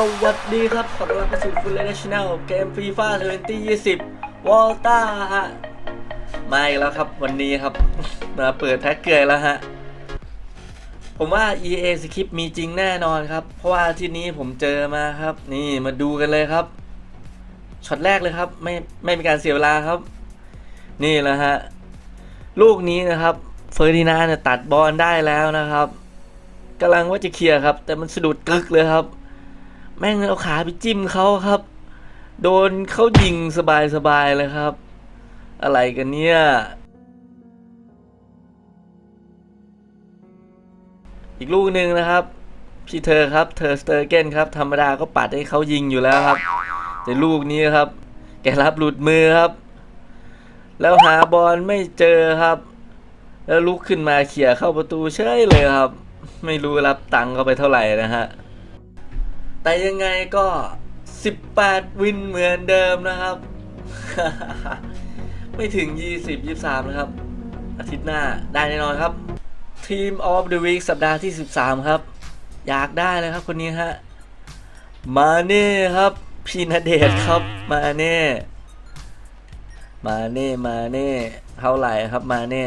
สวัสดีครับ ขอต้อนรับเข้าสู่ฟูลเลนชั่นแนลเกมฟีฟ่า2020วอลต้าฮะ มาอีกแล้วครับวันนี้ครับ มาเปิดแพ็กเกจแล้วฮะ ผมว่า EA สคริปมีจริงแน่นอนครับ เพราะว่าที่นี้ผมเจอมาครับ นี่มาดูกันเลยครับ ช็อตแรกเลยครับ ไม่ไม่มีการเสียเวลาครับ นี่แหละฮะ ลูกนี้นะครับ เฟอร์ดินานด์เนี่ยตัดบอลได้แล้วนะครับกำลังว่าจะเคลียร์ครับ แต่มันสะดุดกึกเลยครับ แม่งเอาขาไปจิ้มเขาครับ โดนเขายิงสบายๆเลยครับ อะไรกันเนี่ย อีกลูกหนึ่งนะครับ พี่เธอครับ เธอสเตอร์เกนครับ ธรรมดาก็ปัดให้เขายิงอยู่แล้วครับ แต่ลูกนี้ครับ แกรับหลุดมือครับ แล้วหาบอลไม่เจอครับ แล้วลุกขึ้นมาเขี่ยเข้าประตูเฉยเลยครับ ไม่รู้รับตังค์เขาไปเท่าไหร่นะฮะ แต่ยังไงก็ 18 วินเหมือนเดิมนะครับ ไม่ถึง 20 23 นะครับ อาทิตย์หน้าได้แน่นอนครับทีม of the week สัปดาห์ที่ 13 ครับ อยากได้เลยครับคนนี้ฮะ มาเน่ครับ พี่ณเดชครับ มาเน่ มาเน่ มาเน่ เท่าไหร่ครับมาเน่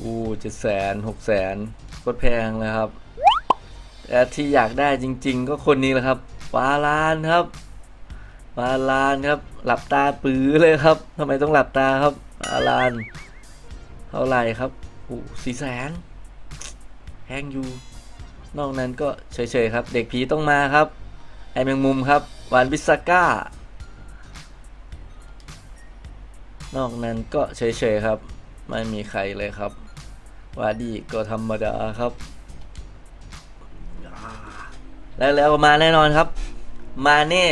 อู้เจ็ดแสนหกแสนโคตรแพงเลยครับ แต่ที่อยากได้จริง ๆ ก็คนนี้แหละครับวาลานครับวาลานครับ หลับตาปื้อเลยครับทำไมต้องหลับตาครับวาลานเท่าไหร่ครับอู้สี่แสนแพงอยู่ นอกนั้นก็เฉยๆครับ เด็กผีต้องมาครับ ไอแมงมุมครับวานวิสก้า นอกนั้นก็เฉยๆครับ ไม่มีใครเลยครับ วาดีก็ธรรมดาครับ แล้วแล้วมาแน่นอนครับ มาเน่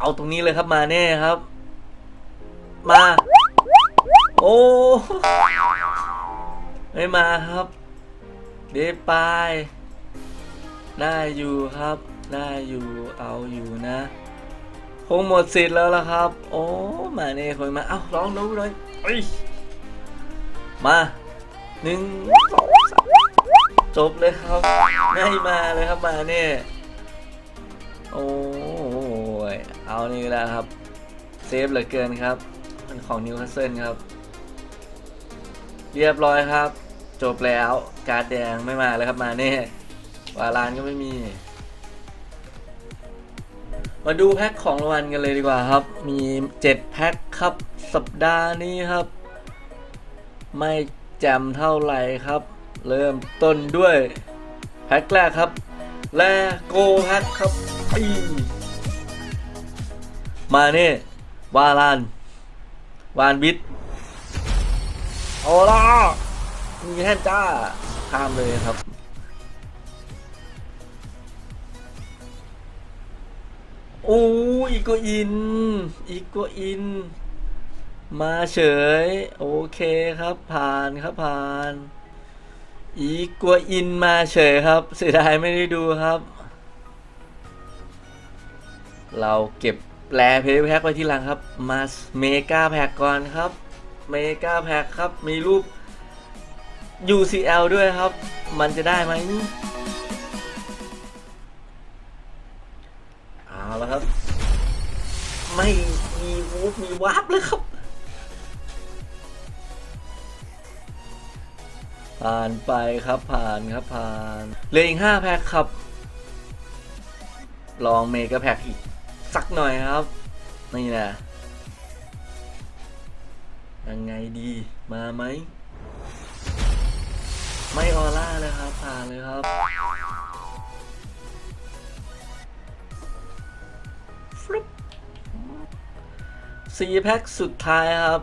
เอาตรงนี้เลยครับมาเน่ครับ มา โอ้ไม่มาครับเดปายได้อยู่ครับ ได้อยู่เอาอยู่นะคงหมดสิทธิ์แล้วล่ะครับ โอ้มาเน่คอยมา เอ้าลองดูหน่อยเอ้ยมาหนึ่งสองสาม จบเลยครับไม่มาเลยครับมาเนี่ยโอ้ยเอานี่ก็ได้ครับ เซฟเหลือเกินครับมันของนิวคาสเซิลครับ เรียบร้อยครับ จบแล้วการดแดงไม่มาเลยครับมาเนี่ยวาลานก็ไม่มี มาดูแพ็คของรางวัลกันเลยดีกว่าครับ มี 7 แพ็คครับ สัปดาห์นี้ครับ ไม่แจมเท่าไหร่ครับ เริ่มต้นด้วยแพ็คแรกครับ แลโกแพ็คครับอีมาเน่วาลาน วานวิทโอล่ามีแค่จ้าข้ามเลยครับ โอ้อีโกอิน อีโกอิน มาเฉย โอเคครับผ่านครับผ่าน อีกัวอินมาเฉยครับ เสียดายไม่ได้ดูครับ เราเก็บแปลเพย์แพ็กไว้ที่หลังครับ มาเมกาแพ็กก่อนครับ เมกาแพ็กครับ มีรูป UCL ด้วยครับ มันจะได้ไหมเอาล้วครับ ไม่มีวูฟมีวาร์ปเลยครับ ผ่านไปครับผ่านครับผ่านเหลืออีกห้าแพ็คครับ ลองเมกะแพ็คอีก สักหน่อยครับ นี่นะยังไงดีมาไหม ไม่ออร่าเลยครับ ผ่านเลยครับ สี่แพ็คสุดท้ายครับ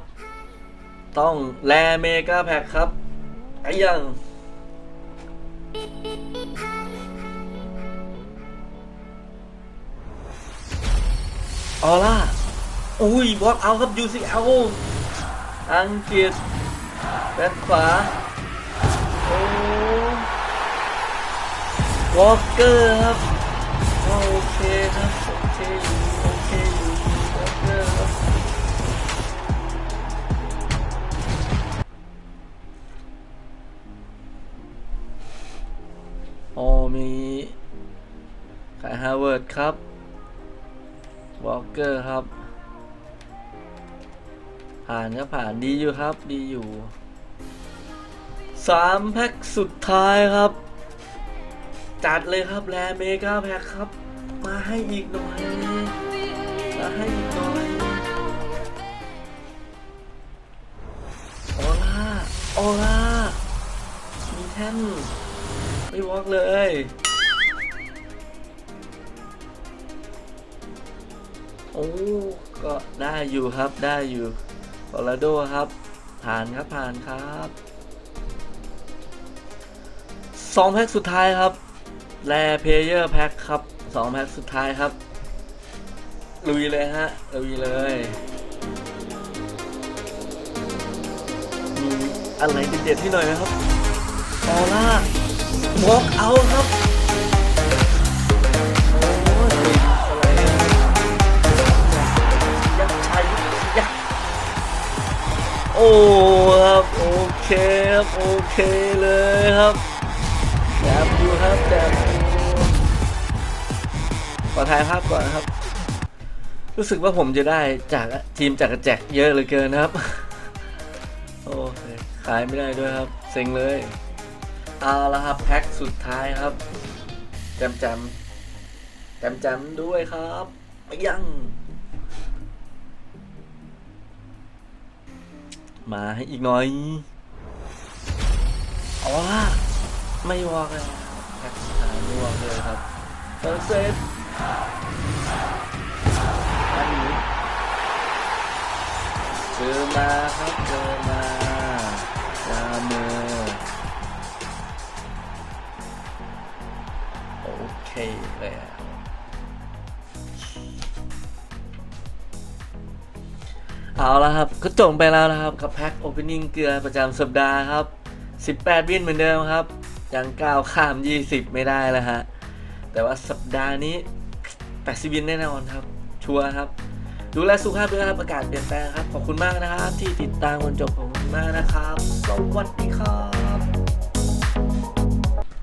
ต้องแลเมกาแพ็คครับ ไอ้ยังออร่าอุ้ยวอกเอาครับ UCL อังกฤษแบ็คขวาโอ้วอลเกอร์ครับ โอเคครับ โอเค มีคายฮาร์เวิร์ดครับวอลเกอร์ครับ ผ่านครับผ่านดีอยู่ครับ ดีอยู่สามแพ็คสุดท้ายครับ จัดเลยครับแลเมกาแพ็คครับ มาให้อีกหน่อย มาให้อีกหน่อยออร่าออร่ามีแท่น ไม่วอกเลย โอ้ ก็ได้อยู่ครับได้อยู่โคโลราโดครับ ผ่านครับผ่านครับสองแพ็คสุดท้ายครับแลเพเยอร์แพ็คครับสองแพ็คสุดท้ายครับ ลุยเลยฮะ ลุยเลยมีอะไรเด็ดๆให้หน่อยนะครับออร่า วอล์กเอาครับโอ้ยอะไรเนี่ยยักษ์ชัยยักษ์โอ้ครับโอเคครับโอเคเลยครับแดบดูครับแดบดูขอถ่ายภาพก่อนครับ รู้สึกว่าผมจะได้จากทีมจากกระแจกเยอะเหลือเกินครับ โอ้ยขายไม่ได้ด้วยครับ เซ็งเลย เอาละครับแพ็คสุดท้ายครับจำจำจำจำด้วยครับไปยัง มาให้อีกหน่อยเอาละไม่วอกเลยแพ็คสุดท้ายไม่วอกเลยครับเซอร์เซฟอันนี้เจอมาครับเจอมาดาเมอ เคเลยอะเอาละครับก็จบไปแล้วนะครับกับแพ็คโอเพนนิ่งเกลือประจำสัปดาห์ครับ 18 วินเหมือนเดิมครับ ยังก้าวข้าม 20 ไม่ได้แล้วฮะ แต่ว่าสัปดาห์นี้ 80 วินแน่นอนครับ ชัวร์ครับ ดูแลสุขภาพด้วยนะครับ อากาศเปลี่ยนแปลงครับ ขอบคุณมากนะครับ ที่ติดตามจนจบขอบคุณมากนะครับ สวัสดีครับ